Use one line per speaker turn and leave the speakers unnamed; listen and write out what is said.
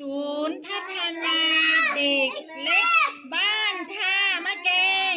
ศูนย์พัฒนาเด็กเล็กบ้านท่ามะเกง